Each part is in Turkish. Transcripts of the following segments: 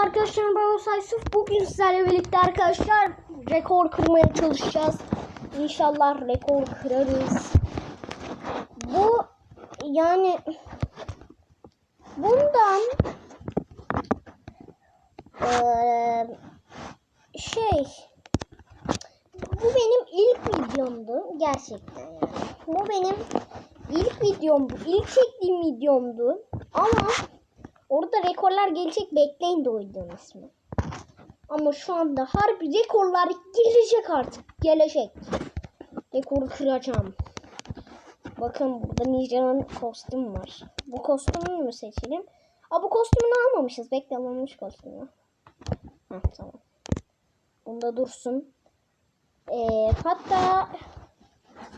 arkadaşlar ben Saysuf. Bugün sizlerle birlikte arkadaşlar rekor kırmaya çalışacağız. İnşallah rekor kırarız. Bu yani bundan eee, şey bu benim ilk videomdu gerçekten yani. Bu benim ilk videomdu. İlk çektiğim videomdu. Ama orada rekorlar gelecek bekleyin de o videonun ismi. Ama şu anda harbi rekorlar gelecek artık. Gelecek. Rekoru kıracağım. Bakın burada Ninja'nın kostümü var. Bu kostümü mü seçelim? Aa bu kostümünü almamışız. Bekle alınmış kostümü. Heh, tamam. Bunda dursun. Ee, hatta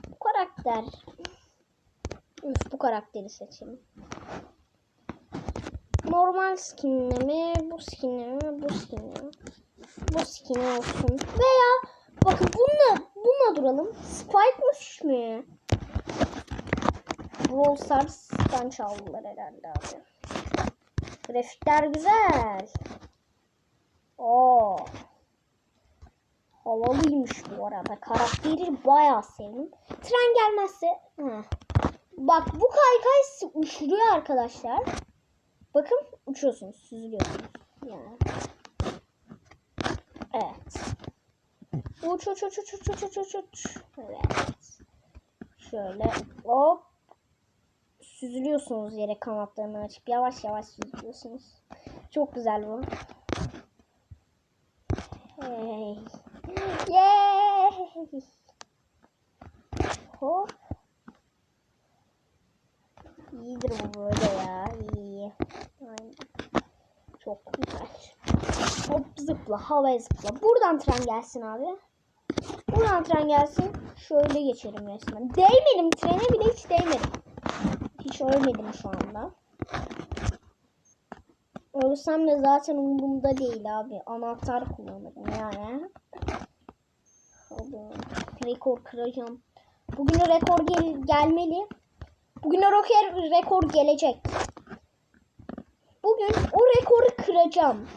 bu karakter Üf bu karakteri seçelim. Normal skinle mi? Bu skinle mi? Bu skinle mi? Bu skinle olsun. Veya bakın bununla, bununla duralım. Spike mı? Brawl Stars'tan çaldılar herhalde abi. Grafikler güzel. Oo. Havalıymış bu arada. Karakteri bayağı sevdim. Tren gelmezse... Heh. Bak bu kaykay uçuruyor arkadaşlar. Bakın uçuyorsunuz, süzülüyorsunuz. Yani. Evet. Uç uç uç uç uç uç uç uç. Evet. Şöyle hop. Süzülüyorsunuz yere kanatlarını açıp yavaş yavaş süzülüyorsunuz. Çok güzel bu. Hey. Yay. Hop. İyidir bu böyle ya. İyi. Aynen. Çok güzel. Hop zıpla. Havaya zıpla. Buradan tren gelsin abi. Buradan tren gelsin. Şöyle geçerim resmen. Değmedim. Trene bile hiç değmedim. Hiç ölmedim şu anda. Ölsem de zaten umurumda değil abi. Anahtar kullanırım yani. Rekor kıracağım. Bugün rekor gel gelmeli. Bugün rekor, rekor gelecek. Bugün o rekoru kıracağım.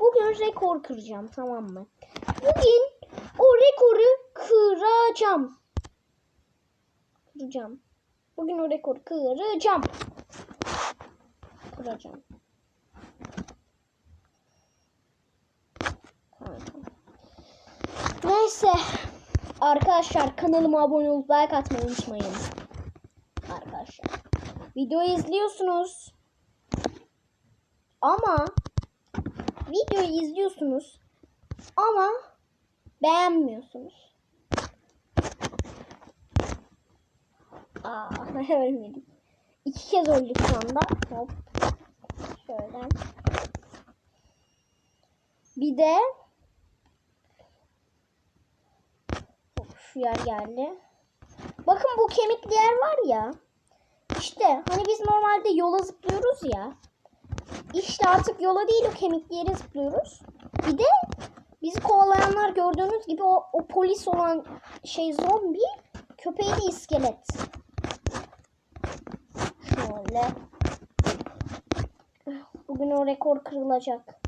Bugün rekor kıracağım tamam mı? Bugün o rekoru kıracağım. Kıracağım. Bugün o rekoru kıracağım. Kıracağım. Neyse. Arkadaşlar kanalıma abone olup like atmayı unutmayın. Arkadaşlar. Videoyu izliyorsunuz. Ama videoyu izliyorsunuz ama beğenmiyorsunuz. Aa, ölmedik. İki kez öldük şu anda. Hop. Şöyle. Bir de Hop, şu yer geldi. Bakın bu kemikli yer var ya. İşte hani biz normalde yola zıplıyoruz ya. İşte artık yola değil o kemikli yere zıplıyoruz. Bir de bizi kovalayanlar gördüğünüz gibi o, o polis olan şey zombi köpeği de iskelet. Şöyle. Bugün o rekor kırılacak.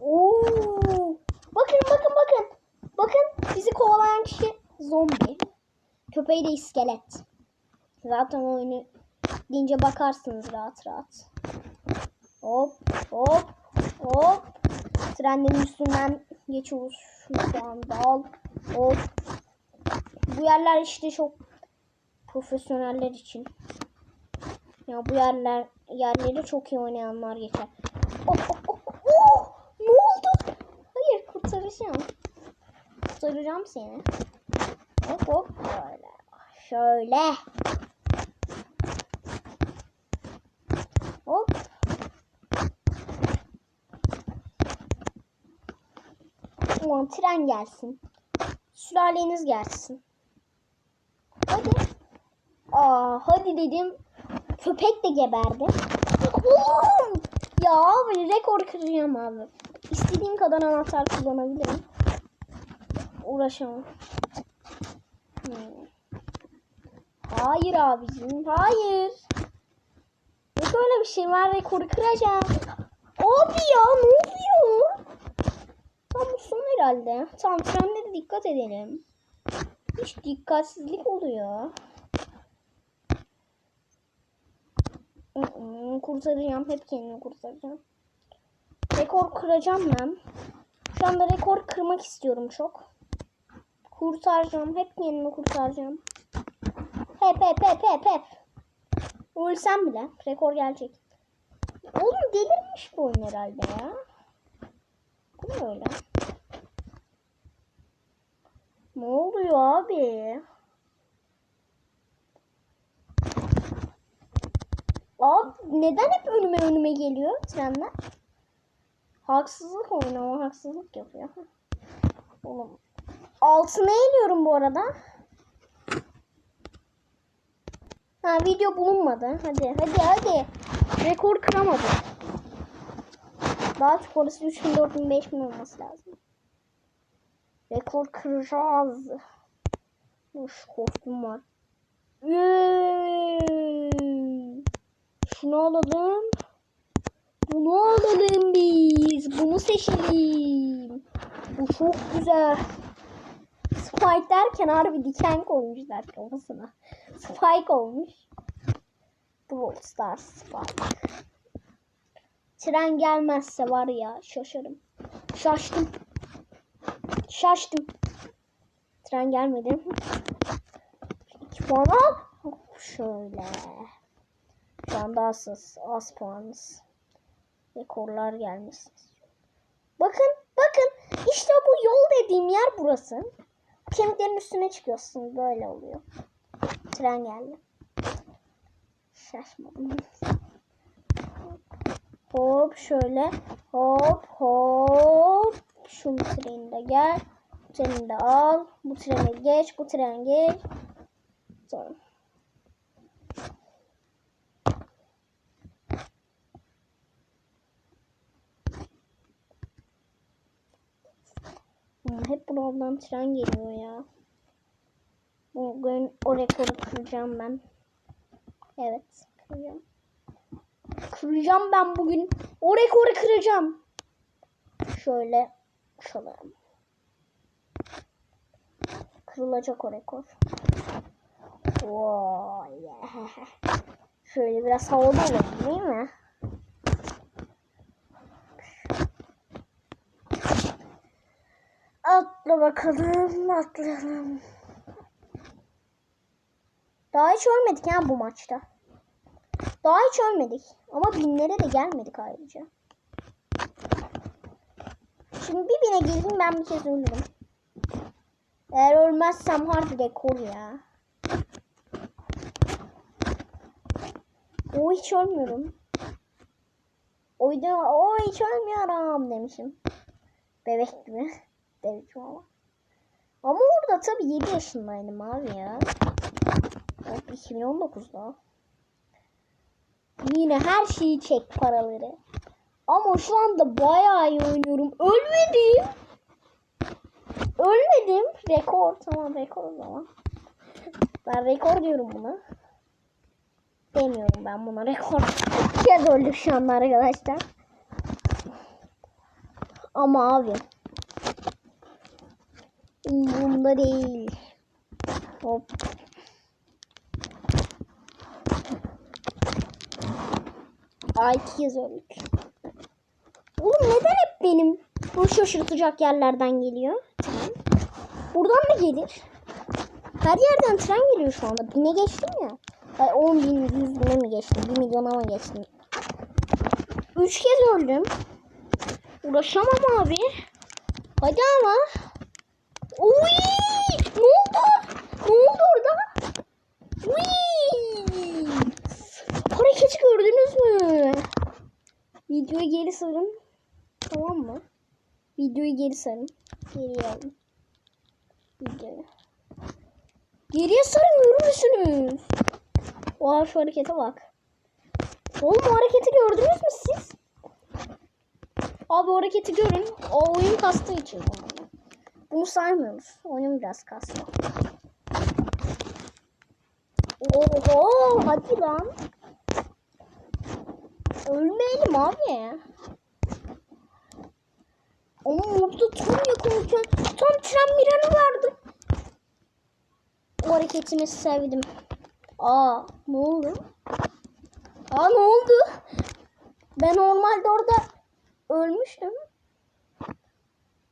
Oo! Bakın bakın bakın. Bakın bizi kovalayan kişi zombi. Köpeği de iskelet. Zaten oyunu deyince bakarsınız rahat rahat. Hop hop hop. Trenlerin üstünden geçiyoruz şu anda. Hop. Bu yerler işte çok profesyoneller için. Ya bu yerler yerleri çok iyi oynayanlar geçer. Oh, oh, oh, oh. Ne oldu? Hayır kurtaracağım. Kurtaracağım seni. Hop hop. Şöyle. Şöyle. Hop. Aman tren gelsin. Sülaleniz gelsin. Hadi. Aa, hadi dedim. Köpek de geberdi. Oğlum! Ya abi rekor kıracağım abi. İstediğim kadar anahtar kullanabilirim. Uğraşamam. Hmm. Hayır abicim. Hayır. Yok öyle bir şey var. Rekoru kıracağım. Abi ya ne oluyor? Tam bu son herhalde. Tamam trende de dikkat edelim. Hiç dikkatsizlik oluyor. Kurtaracağım. Hep kendimi kurtaracağım. Rekor kıracağım ben. Şu anda rekor kırmak istiyorum çok. Kurtaracağım. Hep kendimi kurtaracağım. Hep hep hep hep hep. Ölsem bile rekor gelecek. Oğlum delirmiş bu oyun herhalde ya. Bu ne öyle? Ne oluyor abi? Abi neden hep önüme önüme geliyor trenler? Haksızlık oyunu ama haksızlık yapıyor. Oğlum. Altına eğiliyorum bu arada. Ha video bulunmadı. Hadi hadi hadi. Rekor kıramadım. Daha çok orası 3000 4000 5000 olması lazım. Rekor kıracağız. Dur kostüm var. Şunu alalım. Bunu alalım biz. Bunu seçelim. Bu çok güzel. Spike derken harbi diken koymuşlar kafasına. Spike olmuş. Brawl Stars Spike. Tren gelmezse var ya şaşarım. Şaştım. Şaştım. Tren gelmedi. İki puan al. Şöyle. Şu anda az, az puanız. Rekorlar gelmesin. Bakın bakın işte bu yol dediğim yer burası. Kemiklerin üstüne çıkıyorsun böyle oluyor. Tren geldi. Şaşmadım. Hop şöyle. Hop hop. Şu treni de gel. Bu treni de al. Bu treni geç. Bu tren geç. Hmm, Hep buradan tren geliyor ya. Bugün o rekoru kıracağım ben. Evet kıracağım. Kıracağım ben bugün. O rekoru kıracağım. Şöyle şalalım. Kırılacak o rekor. Yeah. Şöyle biraz havalı olalım değil mi? Atla bakalım, atlayalım. Daha hiç ölmedik ha bu maçta. Daha hiç ölmedik. Ama binlere de gelmedik ayrıca. Şimdi bir bine geleyim ben bir kez ölürüm. Eğer ölmezsem harbi rekor ya. O hiç ölmüyorum. Oydu, o hiç ölmüyorum demişim. Bebek gibi. Demişim ama. Ama orada tabii 7 yaşındaydım abi ya. Hop 2019'da. Yine her şeyi çek paraları. Ama şu anda bayağı iyi oynuyorum. Ölmedim. Ölmedim. Rekor. Tamam rekor o zaman. Ben rekor diyorum buna. Demiyorum ben buna rekor. Bir kez öldüm şu anda arkadaşlar. Ama abi. Umurumda değil. Hop. Ay iki kez öldük. Benim bu şaşırtacak yerlerden geliyor? Tren. Buradan mı gelir? Her yerden tren geliyor şu anda. Bine geçtim ya. Ay 10 bin, 100 bine mi geçtim? 1 milyona mı geçtim? 3 kez öldüm. Uğraşamam abi. Hadi ama. Uy! Ne oldu? Ne oldu orada? Uy! Hareketi gördünüz mü? Videoyu geri sarın. Tamam mı? Videoyu geri sarın. Geriye alın. Videoyu. Geriye sarın görür müsünüz? Oha şu harekete bak. Oğlum o hareketi gördünüz mü siz? Abi o hareketi görün. O oyun kastığı için. Bunu saymıyoruz. Oyun biraz kastı. Oho hadi lan. Ölmeyelim abi. Ama orada tam yakınken tam tren mireni vardı. O hareketini sevdim. Aa ne oldu? Aa ne oldu? Ben normalde orada ölmüştüm.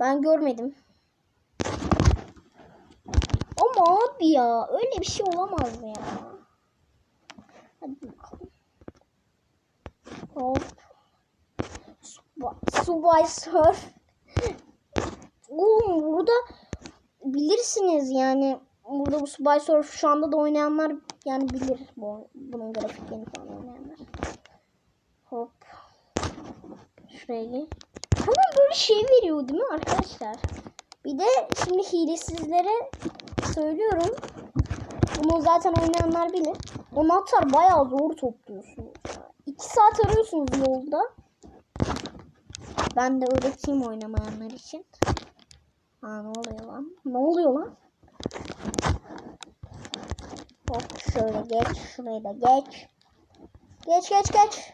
Ben görmedim. Ama abi ya öyle bir şey olamaz ya. Hadi bakalım. Hop. Subway, Subway Surf. Oğlum burada bilirsiniz yani burada bu Subway Surf şu anda da oynayanlar yani bilir bu, bunun grafiklerini falan oynayanlar. Hop. Şuraya gel. Hemen böyle şey veriyor değil mi arkadaşlar? Bir de şimdi hilesizlere söylüyorum. Bunu zaten oynayanlar bilir. O atar bayağı zor topluyorsunuz. İki saat arıyorsunuz yolda. Ben de öğreteyim oynamayanlar için. Aa ne oluyor lan? Ne oluyor lan? Hop şöyle geç. Şurayı da geç. Geç geç geç.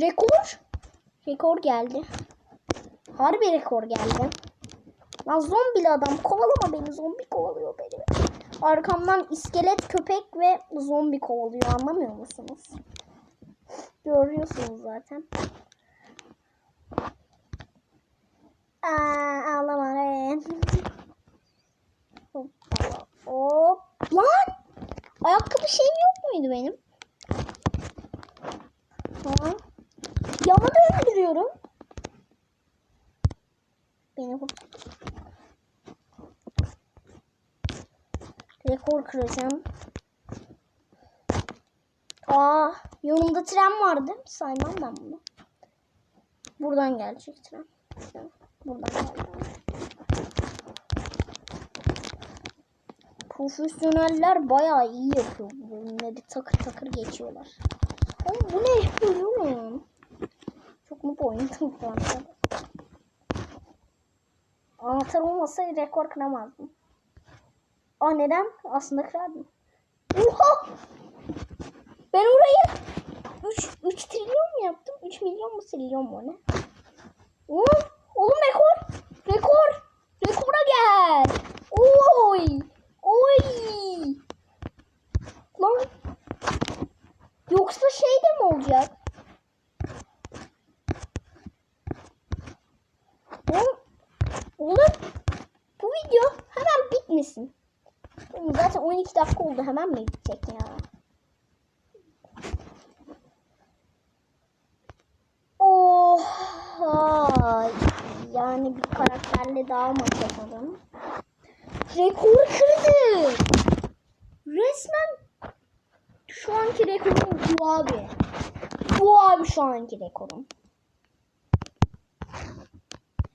Rekor. Rekor geldi. Harbi rekor geldi. Lan zombili adam kovalama beni. Zombi kovalıyor beni. Arkamdan iskelet köpek ve zombi kovalıyor. Anlamıyor musunuz? Görüyorsunuz zaten. Aa, ağlama lan. Hop. Hop. Lan! Ayakkabı şeyim yok muydu benim? Tamam. Yama döndürüyorum. Beni kurt. Rekor kıracağım. Aa, yolumda tren vardı. Saymam ben bunu. Buradan gelecek tren. Buradan. Profesyoneller bayağı iyi yapıyor bu bölümleri. Takır takır geçiyorlar. Oğlum bu ne oğlum? Çok oynadım şu anda. Anahtar olmasa rekor kıramazdım. Aa neden? Aslında kırardım. Oha! Ben orayı 3, 3 trilyon mu yaptım? 3 milyon mu trilyon mu ne? Oğlum, oğlum rekor! Rekor! Rekora gel! Oy! Oy! Lan! Yoksa şey de mi olacak? Oğlum, oğlum bu video hemen bitmesin. Zaten 12 dakika oldu hemen mi bitecek ya? Oha! Yani bir karakterle daha maç yapalım. Rekor kırdı. Resmen şu anki rekorum bu abi. Bu abi şu anki rekorum.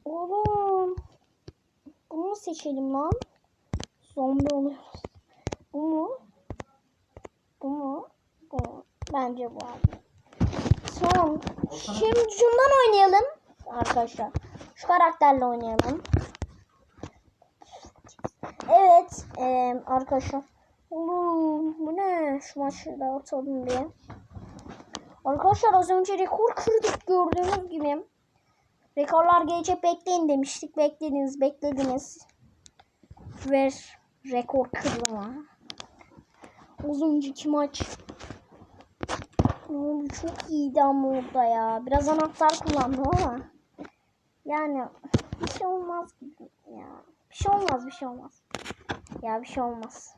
Oğlum. Bunu seçelim lan? Zombi oluyoruz. Bu mu? Bu mu? Bu mu? Bence bu abi. Son. Şimdi şundan oynayalım. Arkadaşlar. Şu karakterle oynayalım. Evet. eee, arkadaşlar. Oğlum bu ne? Şu maçı da atalım diye. Arkadaşlar az önce rekor kırdık gördüğünüz gibi. Rekorlar gelecek bekleyin demiştik. Beklediniz beklediniz. Ve rekor kırılma. Az önceki maç. Oğlum çok iyiydi ama orada ya. Biraz anahtar kullandım ama. Yani bir şey olmaz gibi ya. Bir şey olmaz bir şey olmaz. Ya bir şey olmaz.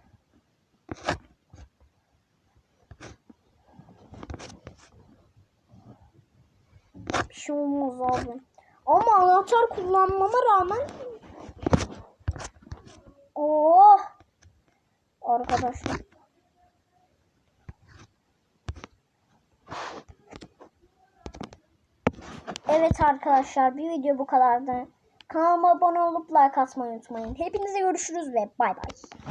Bir şey olmaz abi. Ama anahtar kullanmama rağmen Oh! Arkadaşlar. Evet arkadaşlar bir video bu kadardı. Kanalıma abone olup like atmayı unutmayın. Hepinize görüşürüz ve bay bay.